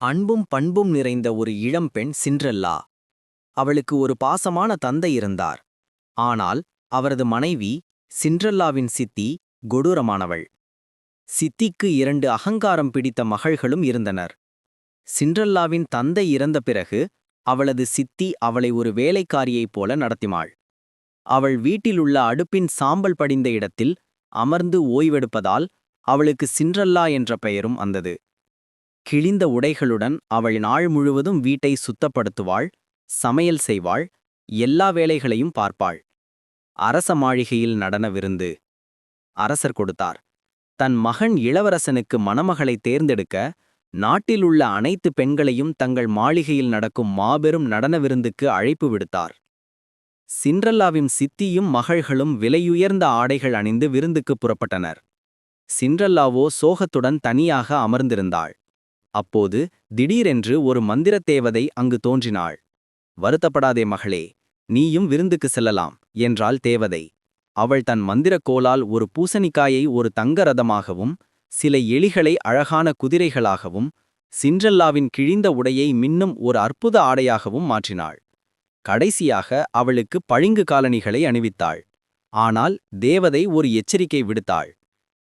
அன்பும் பண்பும் நிறைந்த ஒரு இளம்பெண் சிண்ட்ரெல்லா அவளுக்கு ஒரு பாசமான தந்தை இருந்தார். ஆனால் அவரது மனைவி சிண்ட்ரெல்லாவின் சித்தி கொடூரமானவள். சித்திக்கு இரண்டு அகங்காரம் பிடித்த மகள்களும் இருந்தனர். சிண்ட்ரெல்லாவின் தந்தை இறந்த பிறகு அவளது சித்தி அவளை ஒரு வேலைக்காரியைப் போல நடத்தினாள். அவள் வீட்டிலுள்ள அடுப்பின் சாம்பல் படிந்த இடத்தில் அமர்ந்து ஓய்வெடுப்பதால் அவளுக்கு சிண்ட்ரெல்லா என்ற பெயரும் வந்தது. கிழிந்த உடைகளுடன் அவள் நாள் முழுவதும் வீட்டை சுத்தப்படுத்துவாள் சமையல் செய்வாள் எல்லா வேலைகளையும் பார்ப்பாள். அரச மாளிகையில் நடன விருந்து. அரசர் கொடுத்தார். தன் மகன் இளவரசனுக்கு மணமகளை தேர்ந்தெடுக்க நாட்டிலுள்ள அனைத்து பெண்களையும் தங்கள் மாளிகையில் நடக்கும் மாபெரும் நடன விருந்துக்கு அழைப்பு விடுத்தார். சிண்ட்ரல்லாவின் சித்தியும் மகள்களும் விலையுயர்ந்த ஆடைகள் அணிந்து விருந்துக்கு புறப்பட்டனர். சிண்ட்ரல்லாவோ சோகத்துடன் தனியாக அமர்ந்திருந்தாள். அப்போது திடீரென்று ஒரு மந்திரத் தேவதை அங்கு தோன்றினாள். வருத்தப்படாதே மகளே நீயும் விருந்துக்கு செல்லலாம் என்றாள் தேவதை. அவள் தன் மந்திரக் கோலால் ஒரு பூசணிக்காயை ஒரு தங்க ரதமாகவும் சில எலிகளை அழகான குதிரைகளாகவும் சிண்ட்ரெல்லாவின் கிழிந்த உடையை மின்னும் ஒரு அற்புத ஆடையாகவும் மாற்றினாள். கடைசியாக அவளுக்கு பளிங்கு காலணிகளை அணிவித்தாள். ஆனால் தேவதை ஒரு எச்சரிக்கை விடுத்தாள்.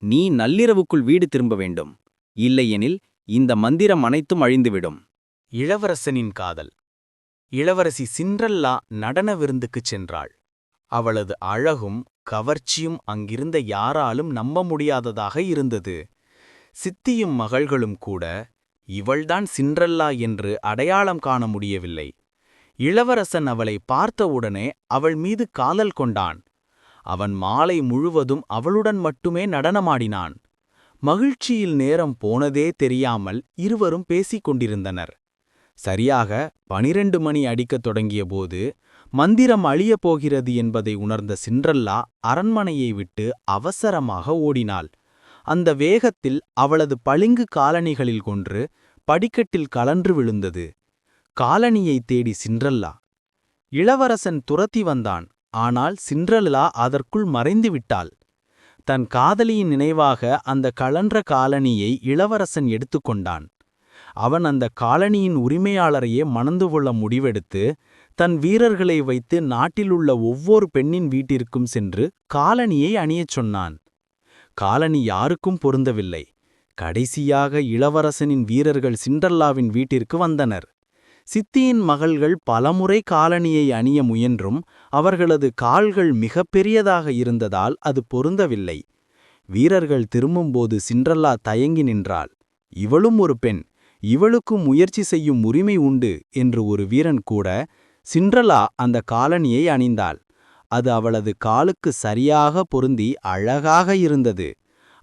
நீ நள்ளிரவுக்குள் வீடு திரும்ப வேண்டும். இல்லையெனில் இந்த மந்திரம் அனைத்தும் அழிந்துவிடும். இளவரசனின் காதல். இளவரசி சிண்ட்ரல்லா நடன விருந்துக்குச் சென்றாள். அவளது அழகும் கவர்ச்சியும் அங்கிருந்த யாராலும் நம்ப முடியாததாக இருந்தது. சித்தியும் மகள்களும் கூட இவள்தான் சிண்ட்ரல்லா என்று அடையாளம் காண முடியவில்லை. இளவரசன் அவளை பார்த்தவுடனே அவள் மீது காதல் கொண்டான். அவன் மாலை முழுவதும் அவளுடன் மட்டுமே நடனமாடினான். மகிழ்ச்சியில் நேரம் போனதே தெரியாமல் இருவரும் பேசிக் கொண்டிருந்தனர். சரியாக பனிரெண்டு மணி அடிக்கத் தொடங்கியபோது மந்திரம் அழியப் போகிறது என்பதை உணர்ந்த சிண்ட்ரல்லா அரண்மனையை விட்டு அவசரமாக ஓடினாள். அந்த வேகத்தில் அவளது பளிங்கு காலணிகளில் கொன்று படிக்கட்டில் கலன்று விழுந்தது. காலனியைத் தேடி சிண்ட்ரல்லா இளவரசன் துரத்தி வந்தான். ஆனால் சிண்ட்ரல்லா அதற்குள் மறைந்து விட்டாள். தன் காதலியின் நினைவாக அந்த கலன்ற காலனியை இளவரசன் எடுத்துக்கொண்டான் அவன் அந்த காலனியின் உரிமையாளரையே மணந்து கொள்ள முடிவெடுத்து தன் வீரர்களை வைத்து நாட்டிலுள்ள ஒவ்வொரு பெண்ணின் வீட்டிற்கும் சென்று காலனியை அணியச் சொன்னான். காலனி யாருக்கும் பொருந்தவில்லை. கடைசியாக இளவரசனின் வீரர்கள் சிண்டல்லாவின் வீட்டிற்கு வந்தனர். சித்தியின் மகள்கள் பலமுறை காலணியை அணிய முயன்றும் அவர்களது கால்கள் மிகப்பெரியதாக இருந்ததால் அது பொருந்தவில்லை. வீரர்கள் திரும்பும்போது சிண்ட்ரல்லா தயங்கி நின்றாள். இவளும் ஒரு பெண் இவளுக்கும் முயற்சி செய்யும் உரிமை உண்டு என்று ஒரு வீரன் கூட சிண்ட்ரலா அந்த காலணியை அணிந்தாள். அது அவளது காலுக்கு சரியாக பொருந்தி அழகாக இருந்தது.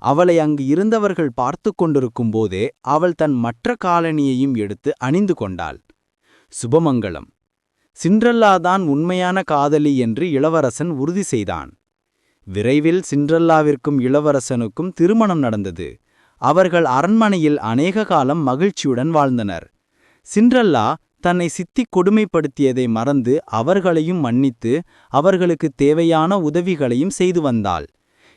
அவளை அங்கு இருந்தவர்கள் பார்த்து கொண்டிருக்கும் போதே அவள் தன் மற்ற காலனியையும் எடுத்து அணிந்து கொண்டாள். சுபமங்கலம். சிண்ட்ரல்லாதான் உண்மையான காதலி என்று இளவரசன் உறுதி செய்தான். விரைவில் சிண்ட்ரல்லாவிற்கும் இளவரசனுக்கும் திருமணம் நடந்தது. அவர்கள் அரண்மனையில் அநேக காலம் மகிழ்ச்சியுடன் வாழ்ந்தனர். சிண்ட்ரல்லா தன்னை சித்திக் கொடுமைப்படுத்தியதை மறந்து அவர்களையும் மன்னித்து அவர்களுக்கு தேவையான உதவிகளையும் செய்து வந்தாள்.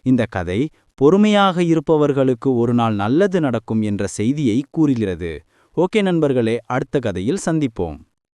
இந்த கதை பொறுமையாக இருப்பவர்களுக்கு ஒரு நாள் நல்லது நடக்கும் என்ற செய்தியை கூறுகிறது. ஓகே நண்பர்களே அடுத்த கதையில் சந்திப்போம்.